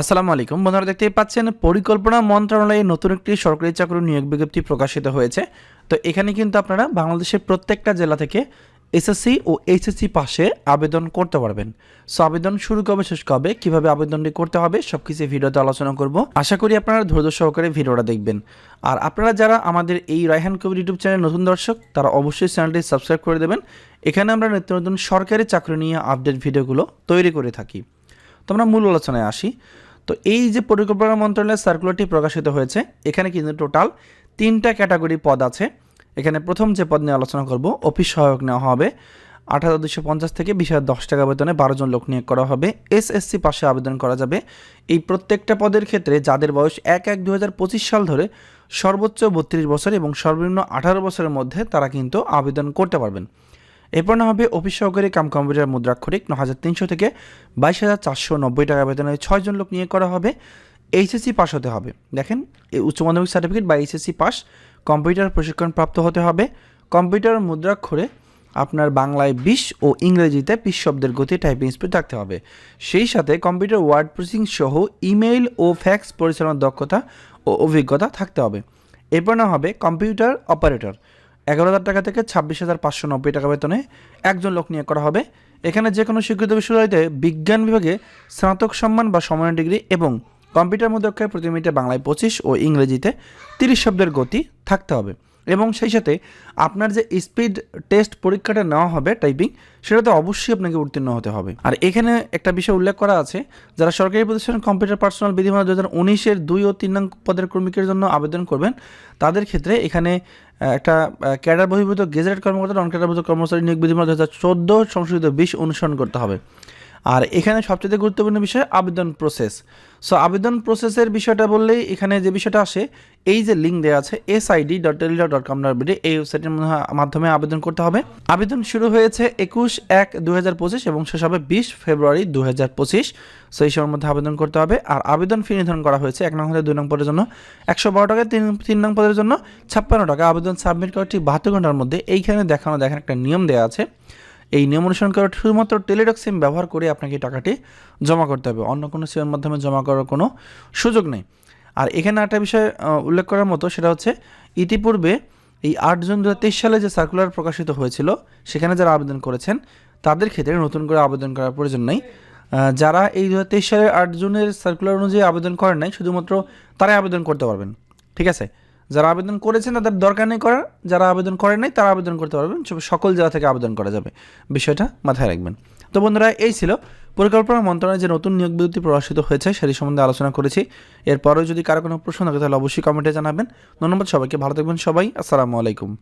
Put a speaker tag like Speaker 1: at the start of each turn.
Speaker 1: আসসালামু আলাইকুম। বন্ধুরা, দেখতেই পাচ্ছেন, পরিকল্পনা মন্ত্রণালয়ে নতুন একটি সরকারি চাকরি নিয়োগ বিজ্ঞপ্তি প্রকাশিত হয়েছে। তো এখানে কিন্তু আপনারা বাংলাদেশের প্রত্যেকটা জেলা থেকে এসএসসি ও এইচএসসি পাশে আবেদন করতে পারবেন। সো আবেদন শুরু কবে, শেষ কবে, কীভাবে আবেদনটি করতে হবে সব কিছু ভিডিওতে আলোচনা করব। আশা করি আপনারা ধৈর্য সহকারে ভিডিওটা দেখবেন। আর আপনারা যারা আমাদের এই রায়হান কবির ইউটিউব চ্যানেল নতুন দর্শক, তারা অবশ্যই চ্যানেলটি সাবস্ক্রাইব করে দেবেন। এখানে আমরা নিত্য নতুন সরকারি চাকরি নিয়ে আপডেট ভিডিওগুলো তৈরি করে থাকি। তো আমরা মূল আলোচনায় আসি। তো এই যে পরিকল্পনা মন্ত্রণালয়ের সার্কুলারটি প্রকাশিত হয়েছে, এখানে কিন্তু টোটাল তিনটা ক্যাটাগরি পদ আছে। এখানে প্রথম যে পদ নিয়ে আলোচনা করব অফিস সহায়ক নেওয়া হবে হাজার দুশো পঞ্চাশ থেকে বিশ হাজার দশ টাকা বেতনে বারো জন লোক নিয়োগ করা হবে এসএসসি পাশে আবেদন করা যাবে। এই প্রত্যেকটা পদের ক্ষেত্রে যাদের বয়স এক এক দু সাল ধরে সর্বোচ্চ বত্রিশ বছর এবং সর্বনিম্ন আঠারো বছরের মধ্যে তারা কিন্তু আবেদন করতে পারবেন। এরপর না হবে অফিস সহকারী কাম কম্পিউটার মুদ্রাক্ষরিক ন হাজার তিনশো থেকে বাইশ হাজার চারশো নব্বই টাকা বেতনে ছয়জন লোক নিয়ে করা হবে। এইচএসসি পাস হতে হবে। দেখেন উচ্চ মাধ্যমিক সার্টিফিকেট বা এইচএসসি পাস কম্পিউটার প্রশিক্ষণ প্রাপ্ত হতে হবে। কম্পিউটার মুদ্রাক্ষরে আপনার বাংলায় বিশ ও ইংরেজিতে বিশ শব্দের গতি টাইপিং স্পিড থাকতে হবে। সেই সাথে কম্পিউটার ওয়ার্ড প্রসেসিং সহ ইমেইল ও ফ্যাক্স পরিচালনার দক্ষতা ও অভিজ্ঞতা থাকতে হবে। এরপর না হবে কম্পিউটার অপারেটর এগারো হাজার টাকা থেকে ছাব্বিশ হাজার পাঁচশো নব্বই টাকা বেতনে একজন লোক নিয়োগ করা হবে। এখানে যে কোনো স্বীকৃত বিশ্ববিদ্যালয়তে বিজ্ঞান বিভাগে স্নাতক সম্মান বা সমান ডিগ্রি এবং কম্পিউটার মধ্যে প্রতি মিনিটে বাংলায় পঁচিশ ও ইংরেজিতে তিরিশ শব্দের গতি থাকতে হবে। এবং সেই সাথে আপনার যে স্পিড টেস্ট পরীক্ষাটা নেওয়া হবে টাইপিং সেটাতে অবশ্যই আপনাকে উত্তীর্ণ হতে হবে। আর এখানে একটা বিষয় উল্লেখ করা আছে, যারা সরকারি প্রতিষ্ঠান কম্পিউটার পার্সোনাল বিধিমালা দু হাজার উনিশের দুই ও তিন নং পদের কর্মীকের জন্য আবেদন করবেন, তাদের ক্ষেত্রে এখানে একটা ক্যাডার বহির্ভূত গেজেটেড কর্মকর্তা নন ক্যাডার বহির্ভূত কর্মচারী নিয়োগ বিধিমালা দু হাজার চোদ্দ সংশোধিত বিশ অনুসরণ করতে হবে। আর এখানে সবচেয়ে গুরুত্বপূর্ণ বিষয় আবেদন প্রসেস সো আবেদন প্রসেসের বিষয়টা বললেই এখানে যে বিষয়টা আসে, এই যে লিঙ্ক দেওয়া আছে S ID dot teletalk dot com dot BD এই ওয়েবসাইটের মধ্যে- মাধ্যমে আবেদন করতে হবে। আবেদন শুরু হয়েছে একুশ এক দু হাজার পঁচিশ এবং শেষ হবে বিশ ফেব্রুয়ারি দু হাজার পঁচিশ। সো এই সময়ের মধ্যে আবেদন করতে হবে। আর আবেদন ফি নির্ধারণ করা হয়েছে এক নং হতে দুই নং পদের জন্য, একশো বারো টাকা, তিন তিন নং পদের জন্য ছাপ্পান্ন টাকা। আবেদন সাবমিট করার ঠিক বাহাত্তর ঘণ্টার মধ্যে এইখানে দেখানো, দেখেন একটা নিয়ম দেওয়া আছে। এই নিয়ম অনুসরণ করে শুধুমাত্র টেলিডক সিম ব্যবহার করে আপনাকে টাকাটি জমা করতে হবে। অন্য কোনো সিমের মাধ্যমে জমা করার কোনো সুযোগ নেই। আর এখানে একটা বিষয় উল্লেখ করার মতো, সেটা হচ্ছে ইতিপূর্বে এই আট জুন দুহাজার তেইশ সালে যে সার্কুলার প্রকাশিত হয়েছিল, সেখানে যারা আবেদন করেছেন, তাদের ক্ষেত্রে নতুন করে আবেদন করার প্রয়োজন নেই। যারা এই দু সালের আট জুনের সার্কুলার অনুযায়ী আবেদন করেন নাই, শুধুমাত্র তারাই আবেদন করতে পারবেন। ঠিক আছে? যারা আবেদন করেছেন তাদের দরকার নেই করার, যারা আবেদন করেন নাই তারা আবেদন করতে পারবেন। সকল জেলা থেকে আবেদন করা যাবে। বিষয়টা মাথায় রাখবেন। তো বন্ধুরা, এই ছিল পরিকল্পনা মন্ত্রণালয় যে নতুন নিয়োগ বিজ্ঞপ্তি প্রকাশিত হয়েছে, সেটি সম্বন্ধে আলোচনা করেছি। এরপরেও যদি কারও কোনো প্রশ্ন থাকে, তাহলে অবশ্যই কমেন্টে জানাবেন। ধন্যবাদ সবাইকে, ভালো থাকবেন সবাই। আসসালামু আলাইকুম।